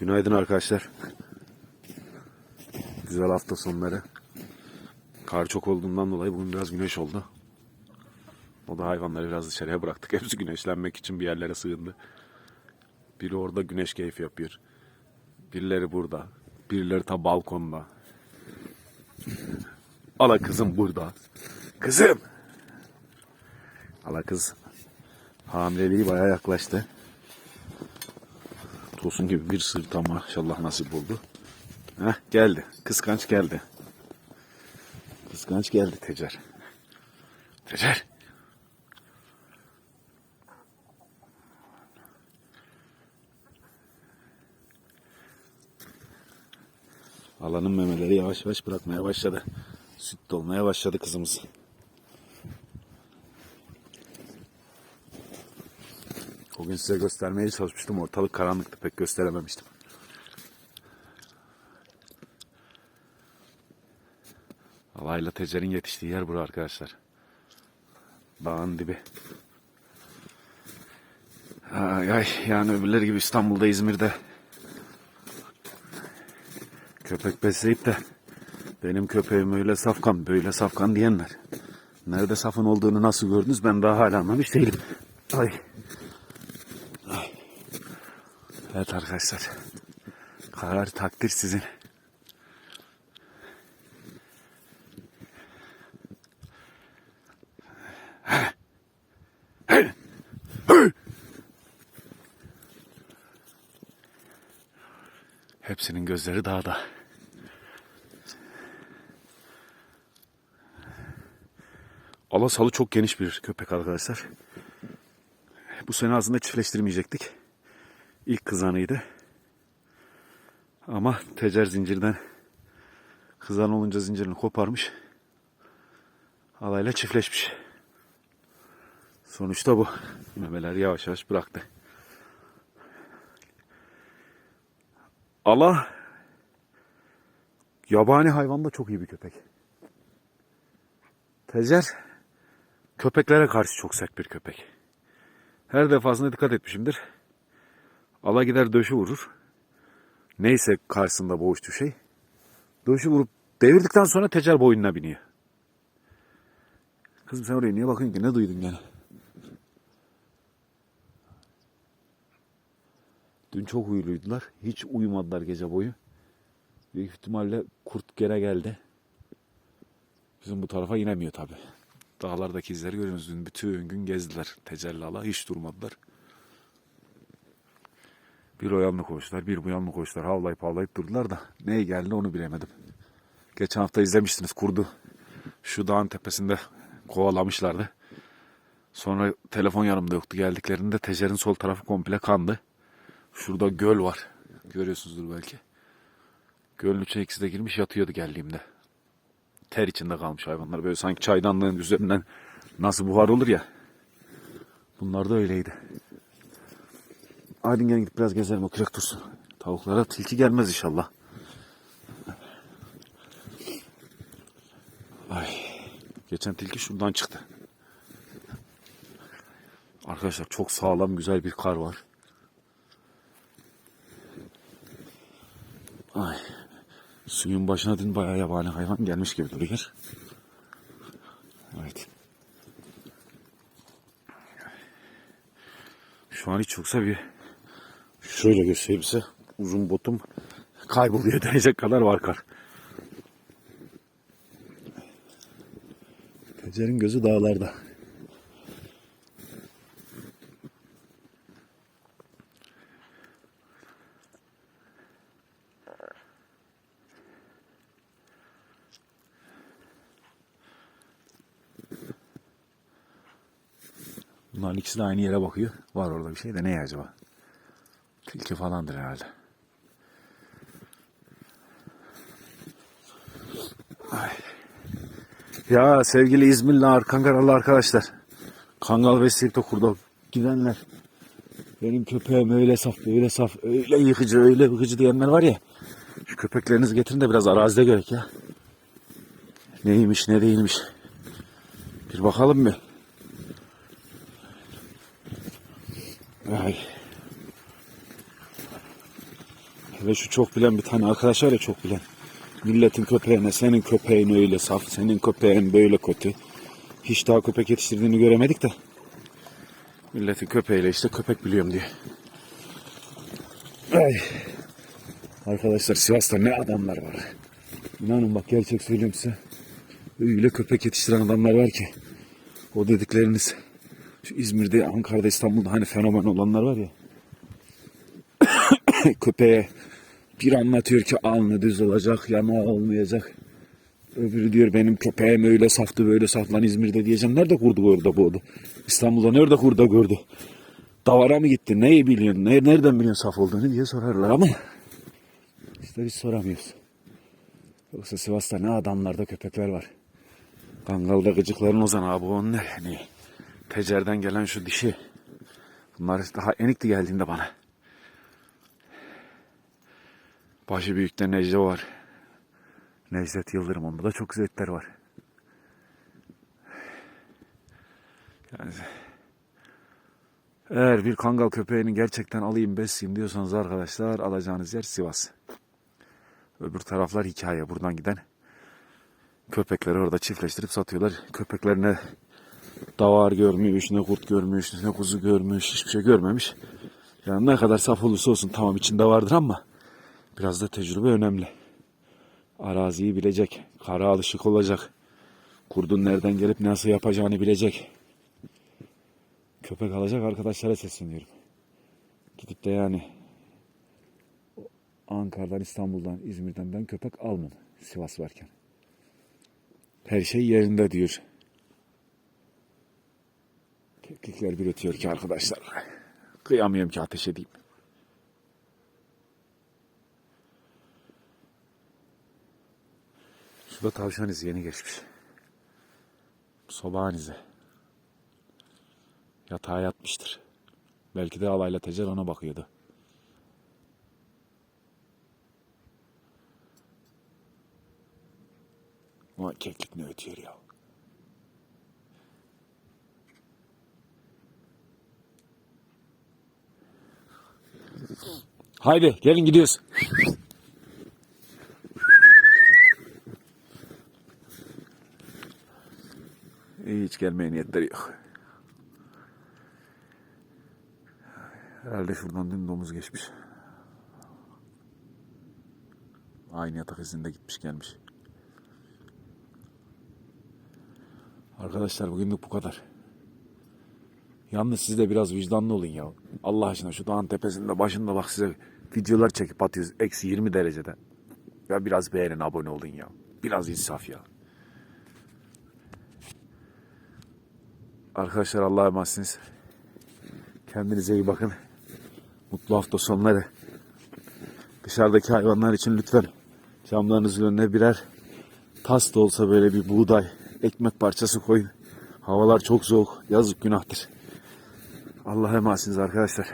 Günaydın arkadaşlar. Güzel hafta sonları. Kar çok olduğundan dolayı bugün biraz güneş oldu. O da hayvanları biraz dışarıya bıraktık. Hepsi güneşlenmek için bir yerlere sığındı. Biri orada güneş keyfi yapıyor. Birileri burada. Birileri ta balkonda. Ala kızım burada. Kızım! Ala kız hamileliği bayağı yaklaştı. Tosun gibi bir sırta maşallah nasip oldu. Heh, geldi. Kıskanç geldi. Kıskanç geldi Tecer. Tecer. Alanın memeleri yavaş yavaş bırakmaya başladı. Süt dolmaya başladı kızımız. O gün size göstermeye çalışmıştım. Ortalık karanlıktı. Pek gösterememiştim. Alayla Tecer'in yetiştiği yer bura arkadaşlar. Dağın dibi. Ay, ay, yani öbürleri gibi İstanbul'da, İzmir'de köpek besleyip de benim köpeğim öyle safkan, böyle safkan diyenler. Nerede safın olduğunu nasıl gördünüz ben daha hala anlamış değilim. Ay. Evet arkadaşlar. Karar takdir sizin. Hepsinin gözleri dağda. Alasalı çok geniş bir köpek arkadaşlar. Bu sene aslında çiftleştirmeyecektik. İlk kızanıydı. Ama tecer zincirden kızan olunca zincirini koparmış. Alayla çiftleşmiş. Sonuçta bu. Memeler yavaş yavaş bıraktı. Allah yabani hayvan da çok iyi bir köpek. Tecer köpeklere karşı çok sert bir köpek. Her defasında dikkat etmişimdir. Ala gider döşü vurur. Neyse karşısında boğuştuğu şey. Döşü vurup devirdikten sonra tecer boynuna biniyor. Kızım sen oraya niye bakıyorsun ki? Ne duydun gene? Dün çok uyuluydular. Hiç uyumadılar gece boyu. Büyük ihtimalle kurt gene geldi. Bizim bu tarafa inemiyor tabi. Dağlardaki izleri görüyorsunuz. Dün bütün gün gezdiler. Tecellala hiç durmadılar. Bir o yanına koştular, bir bu yanına koştular. Havlayıp havlayıp durdular da neye geldi onu bilemedim. Geçen hafta izlemiştiniz kurdu. Şu dağın tepesinde kovalamışlardı. Sonra telefon yanımda yoktu. Geldiklerinde Tecer'in sol tarafı komple kandı. Şurada göl var. Görüyorsunuzdur belki. Gölün içine ikisi de girmiş yatıyordu geldiğimde. Ter içinde kalmış hayvanlar. Böyle sanki çaydanlığın üzerinden nasıl buhar olur ya. Bunlar da öyleydi. Gel gidip biraz gezelim o kürek dursun. Tavuklara tilki gelmez inşallah. Ay. Geçen tilki şuradan çıktı. Arkadaşlar çok sağlam güzel bir kar var. Ay. Suyun başına dün bayağı yabani hayvan gelmiş gibi duruyor. Evet. Şu an hiç yoksa bir şöyle göstereyim size. Uzun botum kayboluyor denecek kadar var kar. Tecer'in gözü dağlarda. Bunların ikisi de aynı yere bakıyor. Var orada bir şey de ne acaba? Tilki falandır herhalde. Ay. Ya sevgili İzmirli Arkangaralı arkadaşlar. Kangal besleyip de kurda gidenler. Benim köpeğim öyle saf, öyle saf, öyle yıkıcı, öyle yıkıcı diyenler var ya. Şu köpeklerinizi getirin de biraz arazide gerek ya. Neymiş, ne değilmiş. Bir bakalım mı? Ay. Ve şu çok bilen bir tane arkadaş var ya çok bilen. Milletin köpeğine senin köpeğin öyle saf, senin köpeğin böyle kötü. Hiç daha köpek yetiştirdiğini göremedik de. Milletin köpeğiyle işte köpek biliyorum diye. Ay. Arkadaşlar Sivas'ta ne adamlar var. İnanın bak gerçek söylüyorum size. Öyle köpek yetiştiren adamlar var ki. O dedikleriniz şu İzmir'de, Ankara'da, İstanbul'da hani fenomen olanlar var ya. Köpeğe bir anlatıyor ki alnı düz olacak, yamağı olmayacak. Öbürü diyor benim köpeğim öyle saftı böyle saft lan İzmir'de diyeceğim. Nerede kurdu orada bu oldu? İstanbul'da nerede kurda gördü? Davara mı gitti? Neyi biliyorsun? Ne, nereden biliyorsun saf olduğunu diye sorarlar ama işte biz soramıyoruz. Yoksa Sivas'ta ne adamlarda köpekler var. Kangalda gıcıkların ozan abi onun ne? Hani tecerden gelen şu dişi. Bunlar daha enikti geldiğinde bana. Başı büyükte Necde var. Necdet Yıldırım onda da çok güzel var. Yani eğer bir kangal köpeğini gerçekten alayım besleyeyim diyorsanız arkadaşlar alacağınız yer Sivas. Öbür taraflar hikaye buradan giden. Köpekleri orada çiftleştirip satıyorlar. Köpeklerine davar görmüş, ne kurt görmüş, ne kuzu görmüş, hiçbir şey görmemiş. Yani ne kadar saf olursa olsun tamam içinde vardır ama biraz da tecrübe önemli. Araziyi bilecek, kara alışık olacak. Kurdun nereden gelip nasıl yapacağını bilecek. Köpek alacak arkadaşlara sesleniyorum. Gidip de yani Ankara'dan, İstanbul'dan, İzmir'den ben köpek almam Sivas varken. Her şey yerinde diyor. Keklikler bir ötüyor ki arkadaşlar. Kıyamıyorum ki ateş edeyim. Şurada tavşan izi yeni geçmiş. Sobağın izi. Yatağa yatmıştır. Belki de alayla tecer ona bakıyordu. Ama keklik ne ötüyor ya. Haydi gelin gidiyoruz. Gelmeye niyetleri yok. Herhalde şuradan dün domuz geçmiş. Aynı yatak izinde gitmiş gelmiş. Arkadaşlar bugünlük bu kadar. Yalnız siz de biraz vicdanlı olun ya. Allah aşkına şu dağın tepesinde başında bak size videolar çekip atıyoruz. Eksi 20 derecede. Ya biraz beğenin abone olun ya. Biraz insaf ya. Arkadaşlar Allah'a emanetsiniz. Kendinize iyi bakın. Mutlu hafta sonları. Dışarıdaki hayvanlar için lütfen camlarınızın önüne birer tas da olsa böyle bir buğday, ekmek parçası koyun. Havalar çok soğuk. Yazık günahtır. Allah'a emanetsiniz arkadaşlar.